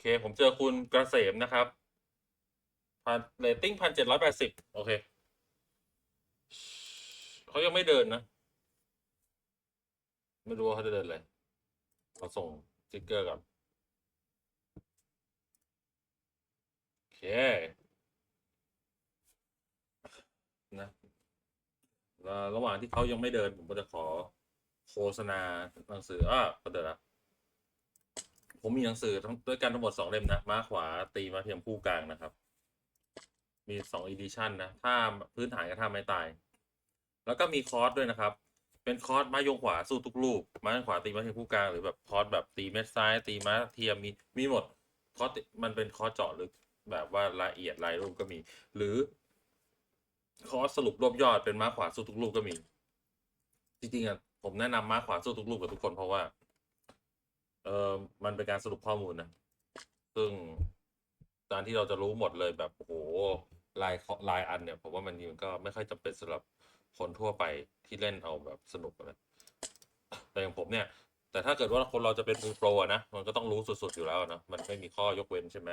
เค ผมเจอคุณกระเสมนะครับพันเรตติ้งพันเจ็ดร้อยแปดสิบโอเค เขายังไม่เดินนะ ไม่รู้ว่าเขาจะเดินอะไรเราส่งสติ๊กเกอร์ก่อน โอเค นะระหว่างที่เขายังไม่เดิน ผมก็จะขอโฆษณาหนังสืออะก็เดินละ ผมมีหนังสือทั้งด้วยกันทั้งหมดสองเล่มนะม้าขวาตีม้าเทียมคู่กลางนะครับ มีสองอีดิชันนะท่าพื้นฐานกับท่าไม้ตาย แล้วก็มีคอร์สด้วยนะครับ เป็นคอร์สม้ายงขวาสู้ทุกลูกม้าขวาตีม้าเทียมคู่กลางหรือแบบคอร์สแบบตีเม็ดซ้าย ตีม้าเทียมมีมีหมดคอร์สมันเป็นคอร์สเจาะลึกแบบว่าละเอียดรายรูปก็มี หรือคอร์สสรุปรวบยอดเป็นม้าขวาสู้ทุกลูกก็มี จริงๆอะผมแนะนำม้าขวาสู้ทุกลูกกับทุกคนเพราะว่า เออมันเป็นการสรุปข้อมูลนะ ซึ่งการที่เราจะรู้หมดเลยแบบโอ้โหลายลายอันเนี่ยผมว่ามันมันก็ไม่ค่อยจำเป็นสำหรับคนทั่วไปที่เล่นเอาแบบสนุกนะแต่อย่างผมเนี่ย แต่ถ้าเกิดว่าคนเราจะเป็นมือโปรอะนะมันก็ต้องรู้สุดๆอยู่แล้วนะมันไม่มีข้อยกเว้นใช่ไหม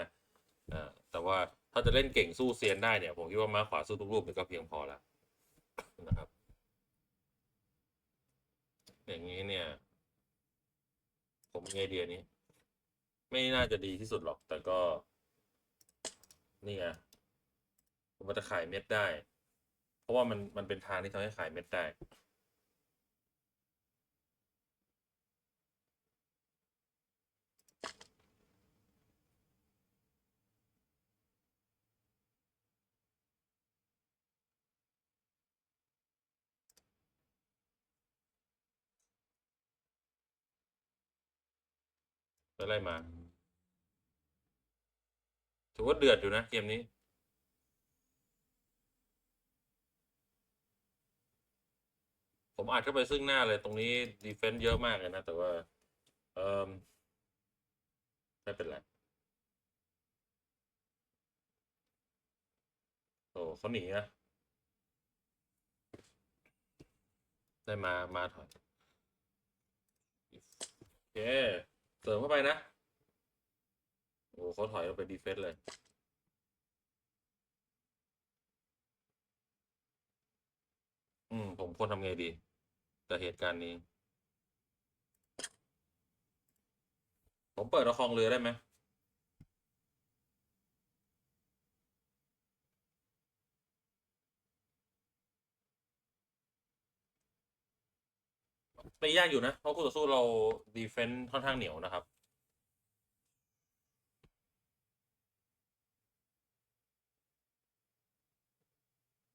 อ่าแต่ว่าถ้าจะเล่นเก่งสู้เซียนได้เนี่ย ผมคิดว่าม้าขวาสู้ทุกรูปมันก็เพียงพอแล้วนะครับ อย่างนี้เนี่ย ผมมีไอเดียนี้ ไม่น่าจะดีที่สุดหรอก แต่ก็ นี่ไงผมจะขายเม็ดได้ เพราะว่ามันมันเป็นทางที่ทำให้ขายเม็ดได้ ไปไล่มาถือว่าเดือดอยู่นะเกมนี้ ผมอาจเข้าไปซึ่งหน้าเลยตรงนี้ดีเฟนต์เยอะมากเลยนะ แต่ว่า เออไม่เป็นไรโอ้เขาหนีนะได้มา มาถอยโอเค เสริมเข้าไปนะ โอ้เขาถอยเราไปดีเฟนส์เลย อืม ผมควรทำไงดีกับเหตุการณ์นี้ ผมเปิดระครเรือได้ไหม ตียากอยู่นะ เพราะคู่ต่อสู้เราดีเฟนต์ค่อนข้างเหนียวนะครับ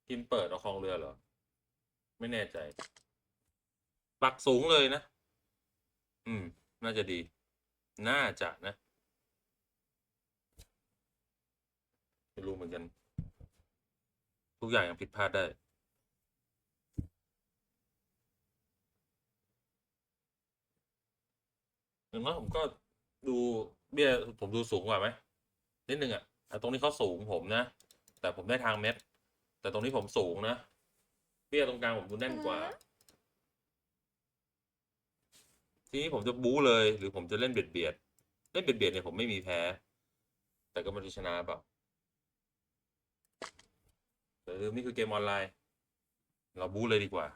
กินเปิดเอาคลองเรือเหรอ ไม่แน่ใจ ปักสูงเลยนะ อืม น่าจะดี น่าจะนะไม่รู้เหมือนกัน ทุกอย่างยังผิดพลาดได้ อย่างน้อยผมก็ดูเบี้ยผมดูสูงกว่าไหมนิดนึงอะแต่ตรงนี้เขาสูงผมนะ แต่ผมได้ทางเม็ด แต่ตรงนี้ผมสูงนะ เบี้ยตรงกลางผมดูแน่นกว่า ทีนี้ผมจะบู๊เลย หรือผมจะเล่นเบียดเบียด เล่นเบียดเบียดเนี่ยผมไม่มีแพ้ แต่ก็ไม่รู้ชนะเปล่าแต่ลืมนี่คือเกมออนไลน์ เราบู๊เลยดีกว่า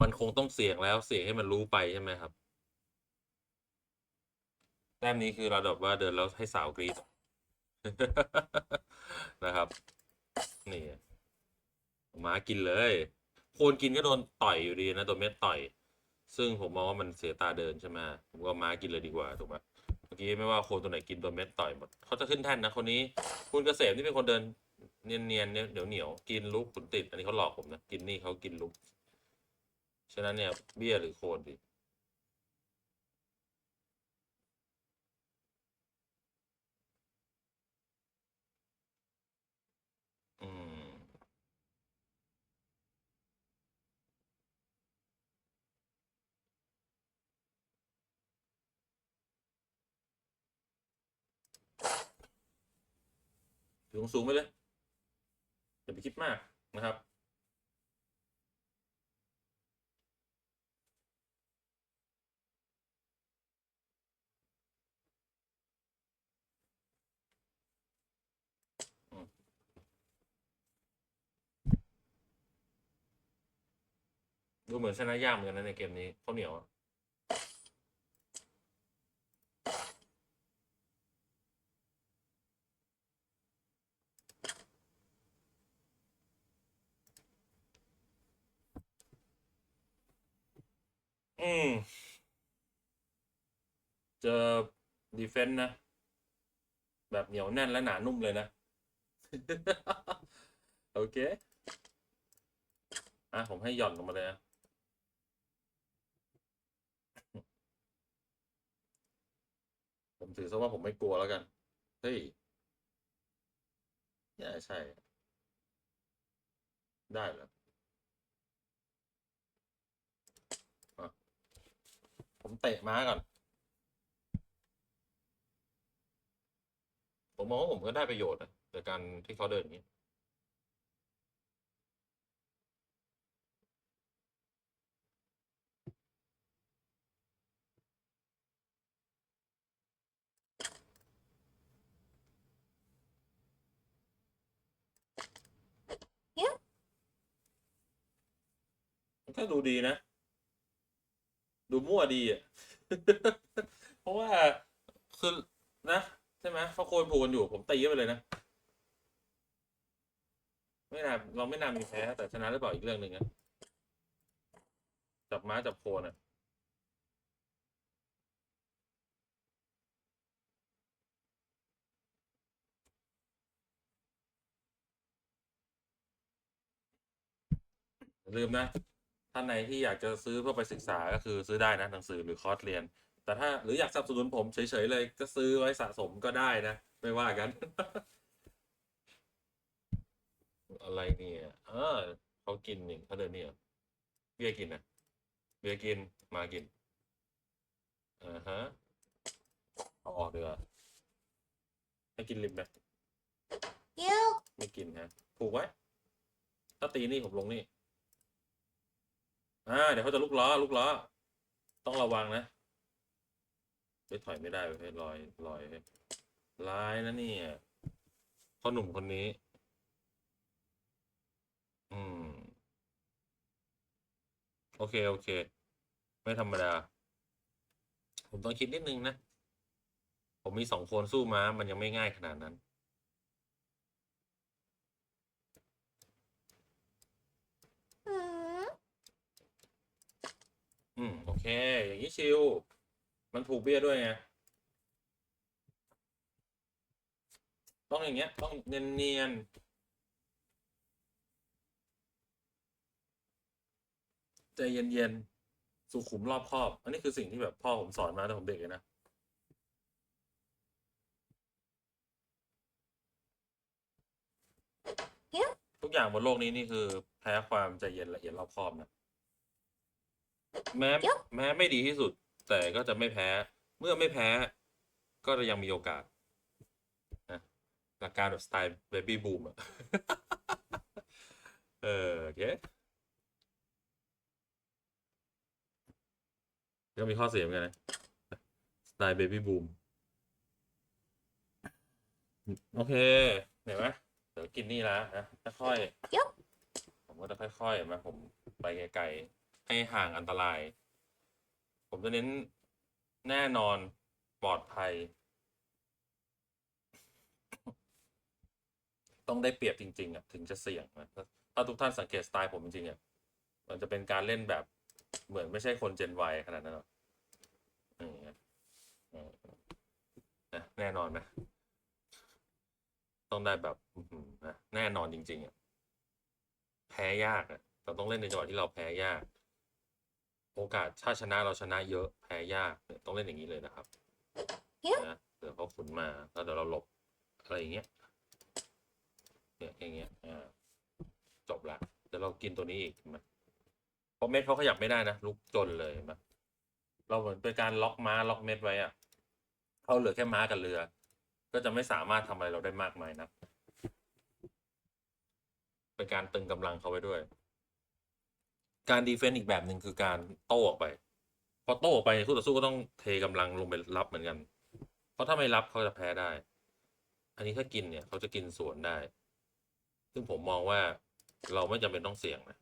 มันคงต้องเสี่ยงแล้วเสี่ยงให้มันรู้ไปใช่ไหมครับ แต้มนี้คือเราแบบว่าเดินแล้วให้สาวกรี๊ดนะครับ นี่หมากินเลย โคนกินก็โดนต่อยอยู่ดีนะตัวเม็ดต่อย ซึ่งผมมองว่ามันเสียตาเดินใช่ไหมผมก็ม้ากินเลยดีกว่าถูกไหมเมื่อกี้ไม่ว่าโคนตัวไหนกินตัวเม็ดต่อยหมดเขาจะขึ้นแท่นนะคนนี้ คุณเกษมที่เป็นคนเดิน เนียนเนียนเหนียวเหนียวกินลุกขุนติด อันนี้เขาหลอกผมนะ กินนี่เขากินลุก ฉะนั้นเนี่ยเบี้ยหรือโคนดี อยู่สูงไปเลยอย่าไปคิดมากนะครับ ดูเหมือนชนะยากเหมือนกันนะในเกมนี้ข้าวเหนียวอะ อืม เจอดีเฟนต์นะ แบบเหนียวแน่นและหนานุ่มเลยนะ โอเค อะ ผมให้หย่อนลงมาเลยนะผมถือซะว่าผมไม่กลัวแล้วกัน เฮ้ยใช่ใช่ ได้เหรออะ ผมเตะม้าก่อน ผมมองว่าผมก็ได้ประโยชน์นะจากการที่เขาเดินอย่างนี้มันก็ดูดีนะ ดูมั่วดีอะ เพราะว่าคือนะ ใช่ไหมเขาโคยพูกกันอยู่ผมตีไปเลยนะ ไม่น่าเราไม่น่ามีแพ้แต่ชนะหรือเปล่าอีกเรื่องหนึ่งนะจับม้าจับโคนอะลืมนะ ท่านไหนที่อยากจะซื้อเพื่อไปศึกษาก็คือซื้อได้นะหนังสือหรือคอร์สเรียน แต่ถ้าหรืออยากสนับสนุนผมเฉยๆเลยก็ซื้อไว้สะสมก็ได้นะ ไม่ว่ากัน อะไรเนี่ยเออเขากินนี่เขาเดินนี่เหรอเบียร์กินนะเบียร์กินมากินอ่าฮะเอาออกเดือให้กินริมไหม You ไม่กินฮะผูกไว้ถ้าตีนี่ผมลงนี่ อ่าเดี๋ยวเขาจะลุกล้อลุกล้อ ต้องระวังนะไปถอยไม่ได้เว้ยลอยลอยเว้ยร้ายนะเนี่ยพ่อหนุ่มคนนี้ อืม โอเค โอเค ไม่ธรรมดา ผมต้องคิดนิดนึงนะ ผมมีสองคนสู้ม้ามันยังไม่ง่ายขนาดนั้น อืม โอเค อย่างนี้ชิลมันผูกเบี้ยด้วยไง ต้องอย่างเงี้ย ต้องเนียนๆใจเย็นๆสุขุมรอบคอบ อันนี้คือสิ่งที่แบบพ่อผมสอนมาตั้งแต่ผมเด็กเลยนะ ทุกอย่างบนโลกนี้นี่คือแพ้ความใจเย็นละเอียดรอบคอบนะ แม้ยกแม้ไม่ดีที่สุด แต่ก็จะไม่แพ้ เมื่อไม่แพ้ ก็จะยังมีโอกาสนะหลักการแบบสไตล์เบบี้บูมอะเออโอเคก็มีข้อเสียเหมือนกันนะสไตล์เบบี้บูมโอเคเห็นไหมเดี๋ยวกินนี่แล้วนะค่อยๆยกผมก็จะค่อยๆมาผมไปไกลๆ ให้ห่างอันตราย ผมจะเน้นแน่นอนปลอดภัย ต้องได้เปรียบจริง ๆอะถึงจะเสี่ยงนะถ้าถ้าทุกท่านสังเกตสไตล์ผมจริงๆอะมันจะเป็นการเล่นแบบเหมือนไม่ใช่คนเจนวขนาดนั้นหรอกนะแน่นอนไหมต้องได้แบบนะแน่นอนจริง ๆอะแพ้ยากอะเราต้องเล่นในจังหวะที่เราแพ้ยาก โอกาสถ้าชนะเราชนะเยอะแพ้ยากเนี่ยต้องเล่นอย่างนี้เลยนะครับ Yeah. นะเดี๋ยวเขาขุนมาแล้วเดี๋ยวเราหลบอะไรอย่างเงี้ยเนี่ยอย่างเงี้ยอ่าจบละเดี๋ยวเรากินตัวนี้อีกเห็นไหมเพราะเม็ดเขาขยับไม่ได้นะลุกจนเลยเห็นไหมเราเหมือนเป็นการล็อกม้าล็อกเม็ดไว้อะเขาเหลือแค่ม้ากับเรือ ก็จะไม่สามารถทำอะไรเราได้มากมายนะเป็นการตึงกำลังเขาไว้ด้วย การดีเฟนต์อีกแบบหนึ่งคือการโต้ออกไป พอโต้ออกไปคู่ต่อสู้ก็ต้องเทกำลังลงไปรับเหมือนกัน เพราะถ้าไม่รับเขาจะแพ้ได้ อันนี้ถ้ากินเนี่ยเขาจะกินสวนได้ ซึ่งผมมองว่าเราไม่จำเป็นต้องเสี่ยงนะ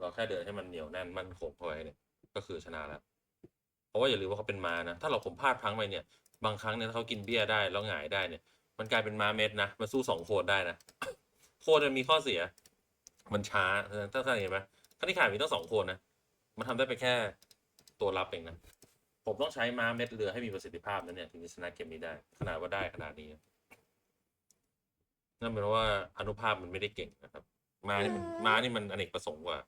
เราแค่เดินให้มันเหนียวแน่นมั่นคงเข้าไว้เนี่ย ก็คือชนะแล้ว เพราะว่าอย่าลืมว่าเขาเป็นม้านะ ถ้าเราผมพลาดพลั้งไปเนี่ย บางครั้งเนี่ยถ้าเขากินเบี้ยได้แล้วหงายได้เนี่ย มันกลายเป็นมาเม็ดนะ มันสู้สองโคดได้นะ โคดมันมีข้อเสีย มันช้าถ้าถ้าเห็นไหมถ้าที่ขายมีตั้งสองโคดนะ มันทำได้ไปแค่ตัวรับเองนะ ผมต้องใช้ม้าเม็ดเรือให้มีประสิทธิภาพนะเนี่ยถึงจะชนะเกมนี้ได้ ขนาดว่าได้ขนาดนี้ นั่นเป็นเพราะว่าอนุภาพมันไม่ได้เก่งนะครับ ม้านี่มันม้านี่มันอเนกประสงค์กว่า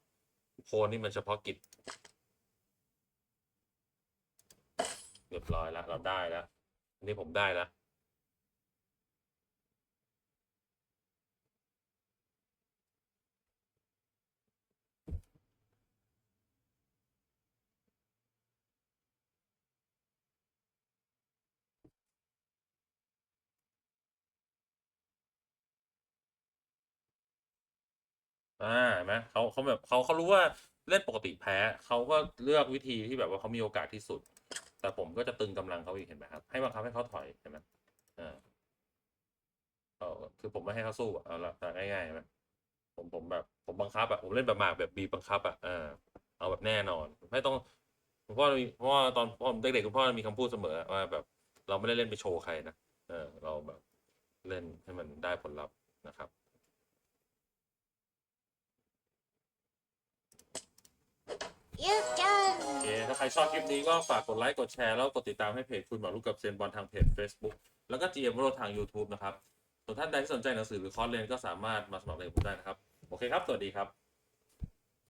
โคนนี่มันเฉพาะกิจเรียบร้อยแล้ว เราได้แล้วอันนี้ผมได้แล้ว อ่าเห็นไหมเขาเขาแบบเขาเขารู้ว่าเล่นปกติแพ้เขาก็เลือกวิธีที่แบบว่าเขามีโอกาสที่สุด แต่ผมก็จะตึงกำลังเขาอีกเห็นไหมครับ ให้บังคับให้เขาถอยเห็นไหมอ่าเออคือผมไม่ให้เขาสู้อะเอาละแต่ง่ายๆใช่ไหมผมผมแบบผมบังคับอะผมเล่นแบบหมากแบบบีบบังคับอะเออเอาแบบแน่นอน ไม่ต้องคุณพ่อมีเพราะว่าตอนผมเด็กๆคุณพ่อมีคำพูดเสมอว่าแบบ เราไม่ได้เล่นไปโชว์ใครนะเออเราแบบเล่นให้มันได้ผลลัพธ์นะครับ You done. โอเคถ้าใครชอบคลิปนี้ก็ฝากกดไลค์ กดแชร์ แล้วกดติดตามให้เพจคุณหมอลูกกับเซยนบอลทางเพจ Facebook แล้วก็ GM โรทาง YouTube นะครับส่วนท่านใดที่สนใจหนังสือหรือคอร์สเรียนก็สามารถมาสมัครเรียนกับผมได้นะครับ โอเคครับ สวัสดีครับ